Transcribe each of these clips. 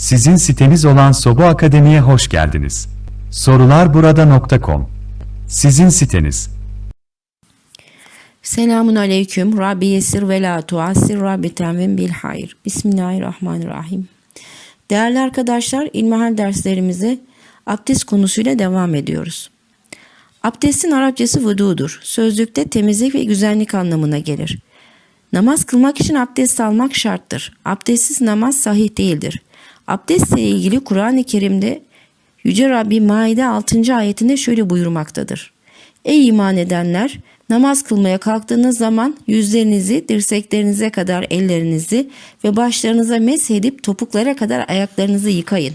Sizin siteniz olan Sobu Akademi'ye hoş geldiniz. Sorularburada.com Sizin siteniz. Selamun aleyküm. Rabbi yesir ve la tuassir Rabbi temvim bil hayır. Bismillahirrahmanirrahim. Değerli arkadaşlar, ilmihal derslerimize abdest konusuyla devam ediyoruz. Abdestin Arapçası vududur. Sözlükte temizlik ve güzellik anlamına gelir. Namaz kılmak için abdest almak şarttır. Abdestsiz namaz sahih değildir. Abdestle ilgili Kur'an-ı Kerim'de Yüce Rabbi Maide 6. ayetinde şöyle buyurmaktadır. Ey iman edenler! Namaz kılmaya kalktığınız zaman yüzlerinizi dirseklerinize kadar ellerinizi ve başlarınıza meshedip topuklara kadar ayaklarınızı yıkayın.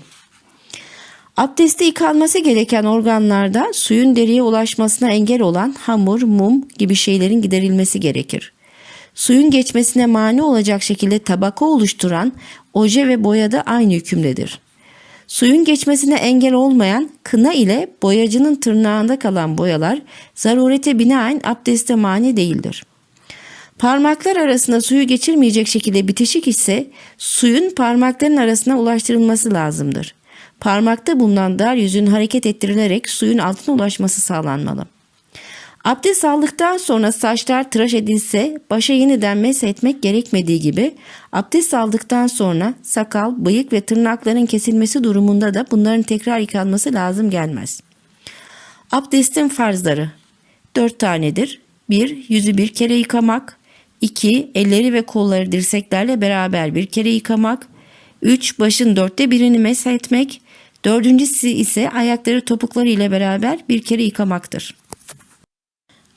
Abdeste yıkanması gereken organlarda suyun deriye ulaşmasına engel olan hamur, mum gibi şeylerin giderilmesi gerekir. Suyun geçmesine mani olacak şekilde tabaka oluşturan oje ve boya da aynı hükümdedir. Suyun geçmesine engel olmayan kına ile boyacının tırnağında kalan boyalar zarurete binaen abdeste mani değildir. Parmaklar arasında suyu geçirmeyecek şekilde bitişik ise suyun parmakların arasına ulaştırılması lazımdır. Parmakta bulunan dar yüzün hareket ettirilerek suyun altına ulaşması sağlanmalı. Abdest aldıktan sonra saçlar tıraş edilse başa yeniden mesh etmek gerekmediği gibi abdest aldıktan sonra sakal, bıyık ve tırnakların kesilmesi durumunda da bunların tekrar yıkanması lazım gelmez. Abdestin farzları 4 tanedir. 1. Yüzü bir kere yıkamak. 2. Elleri ve kolları dirseklerle beraber bir kere yıkamak. 3. Başın dörtte birini mesh etmek. Dördüncüsü ise ayakları topukları ile beraber bir kere yıkamaktır.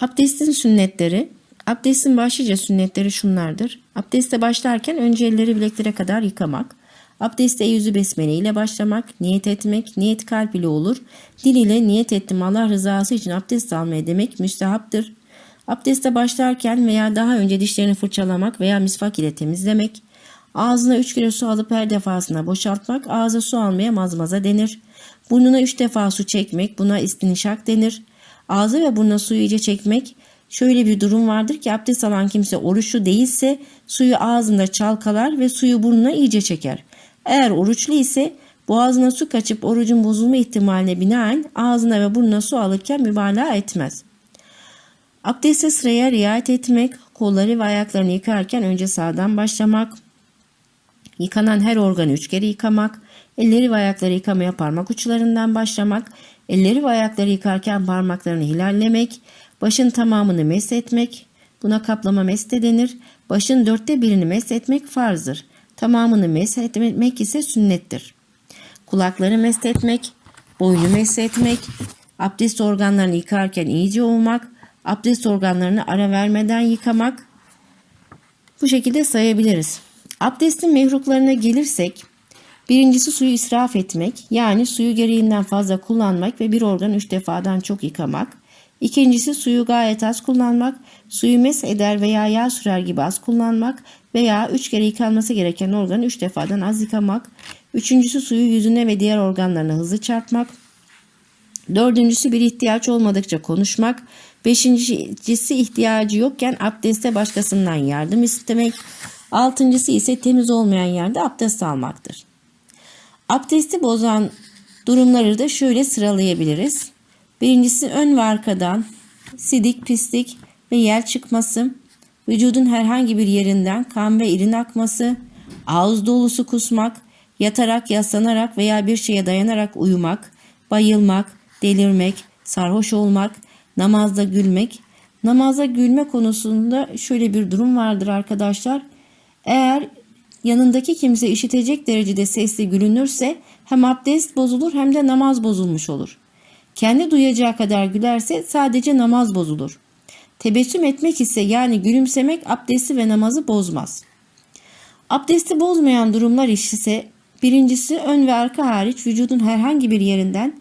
Abdestin sünnetleri. Abdestin başlıca sünnetleri şunlardır. Abdeste başlarken önce elleri bileklere kadar yıkamak. Abdeste yüzü besmele ile başlamak, niyet etmek, niyet kalp ile olur. Dil ile niyet ettim Allah rızası için abdest almaya demek müstehaptır. Abdeste başlarken veya daha önce dişlerini fırçalamak veya misvak ile temizlemek. Ağzına 3 kere su alıp her defasında boşaltmak, ağza su almaya mazmaza denir. Burnuna 3 defa su çekmek, buna istinşak denir. Ağza ve burnuna suyu iyice çekmek, şöyle bir durum vardır ki abdest alan kimse oruçlu değilse suyu ağzında çalkalar ve suyu burnuna iyice çeker. Eğer oruçlu ise boğazına su kaçıp orucun bozulma ihtimaline binaen ağzına ve burnuna su alırken mübalağa etmez. Abdeste sıraya riayet etmek, kolları ve ayaklarını yıkarken önce sağdan başlamak, yıkanan her organı üç kere yıkamak, elleri ve ayakları yıkamaya parmak uçlarından başlamak, elleri ve ayakları yıkarken parmaklarını hilallemek, başın tamamını mesletmek, buna kaplama mesle denir. Başın dörtte birini mesletmek farzdır. Tamamını mesletmek ise sünnettir. Kulakları mesletmek, boynu mesletmek, abdest organlarını yıkarken iyice ovmak, abdest organlarını ara vermeden yıkamak, bu şekilde sayabiliriz. Abdestin mehruklarına gelirsek, birincisi suyu israf etmek, yani suyu gereğinden fazla kullanmak ve bir organ üç defadan çok yıkamak. İkincisi suyu gayet az kullanmak, suyu mes eder veya yağ sürer gibi az kullanmak veya üç kere yıkanması gereken organı üç defadan az yıkamak. Üçüncüsü suyu yüzüne ve diğer organlarına hızlı çarpmak. Dördüncüsü bir ihtiyaç olmadıkça konuşmak. Beşincisi ihtiyacı yokken abdeste başkasından yardım istemek. Altıncısı ise temiz olmayan yerde abdest almaktır. Abdesti bozan durumları da şöyle sıralayabiliriz. Birincisi ön ve arkadan sidik, pislik ve yel çıkması, vücudun herhangi bir yerinden kan ve irin akması, ağız dolusu kusmak, yatarak, yaslanarak veya bir şeye dayanarak uyumak, bayılmak, delirmek, sarhoş olmak, namazda gülmek. Namazda gülme konusunda şöyle bir durum vardır arkadaşlar. Eğer yanındaki kimse işitecek derecede sesli gülünürse hem abdest bozulur hem de namaz bozulmuş olur. Kendi duyacağı kadar gülerse sadece namaz bozulur. Tebessüm etmek ise yani gülümsemek abdesti ve namazı bozmaz. Abdesti bozmayan durumlar ise birincisi ön ve arka hariç vücudun herhangi bir yerinden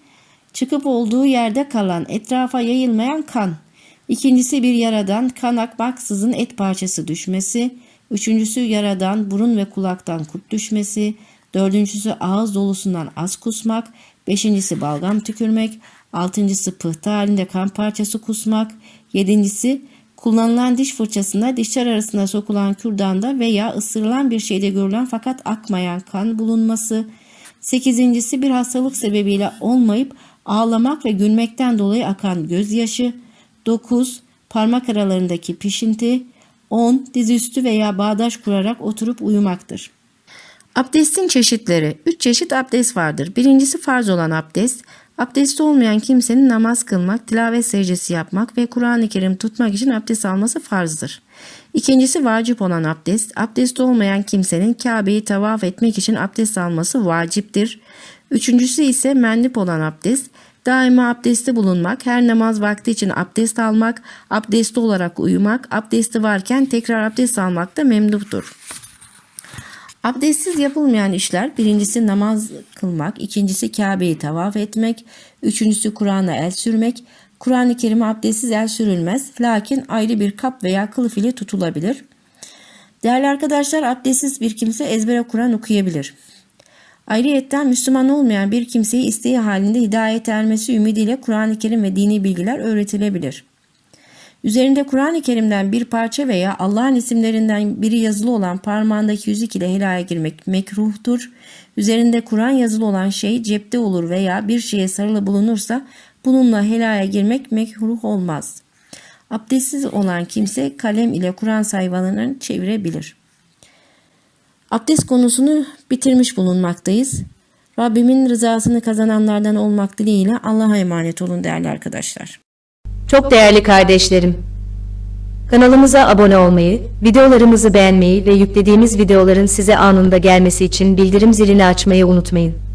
çıkıp olduğu yerde kalan etrafa yayılmayan kan. İkincisi bir yaradan kan akmaksızın et parçası düşmesi. Üçüncüsü yaradan burun ve kulaktan kurt düşmesi. Dördüncüsü ağız dolusundan az kusmak. Beşincisi balgam tükürmek. Altıncısı pıhtı halinde kan parçası kusmak. Yedincisi kullanılan diş fırçasında dişler arasında sokulan kürdanda veya ısırılan bir şeyde görülen fakat akmayan kan bulunması. Sekizincisi bir hastalık sebebiyle olmayıp ağlamak ve gülmekten dolayı akan gözyaşı. 9. Parmak aralarındaki pişinti. 10. Dizüstü veya bağdaş kurarak oturup uyumaktır. Abdestin çeşitleri. Üç çeşit abdest vardır. Birincisi farz olan abdest. Abdesti olmayan kimsenin namaz kılmak, tilavet secdesi yapmak ve Kur'an-ı Kerim tutmak için abdest alması farzdır. İkincisi vacip olan abdest. Abdesti olmayan kimsenin Kabe'yi tavaf etmek için abdest alması vaciptir. Üçüncüsü ise mendip olan abdest. Daima abdesti bulunmak, her namaz vakti için abdest almak, abdestli olarak uyumak, abdesti varken tekrar abdest almak da memduhtur. Abdestsiz yapılmayan işler birincisi namaz kılmak, ikincisi Kabe'yi tavaf etmek, üçüncüsü Kur'an'a el sürmek. Kur'an-ı Kerim'e abdestsiz el sürülmez lakin ayrı bir kap veya kılıf ile tutulabilir. Değerli arkadaşlar abdestsiz bir kimse ezbere Kur'an okuyabilir. Ayrıyetten Müslüman olmayan bir kimseyi isteği halinde hidayet ermesi ümidiyle Kur'an-ı Kerim ve dini bilgiler öğretilebilir. Üzerinde Kur'an-ı Kerim'den bir parça veya Allah'ın isimlerinden biri yazılı olan parmağındaki yüzük ile helaya girmek mekruhtur. Üzerinde Kur'an yazılı olan şey cepte olur veya bir şeye sarılı bulunursa bununla helaya girmek mekruh olmaz. Abdestsiz olan kimse kalem ile Kur'an sayfalarını çevirebilir. Abdest konusunu bitirmiş bulunmaktayız. Rabbimin rızasını kazananlardan olmak dileğiyle Allah'a emanet olun değerli arkadaşlar. Çok değerli kardeşlerim, kanalımıza abone olmayı, videolarımızı beğenmeyi ve yüklediğimiz videoların size anında gelmesi için bildirim zilini açmayı unutmayın.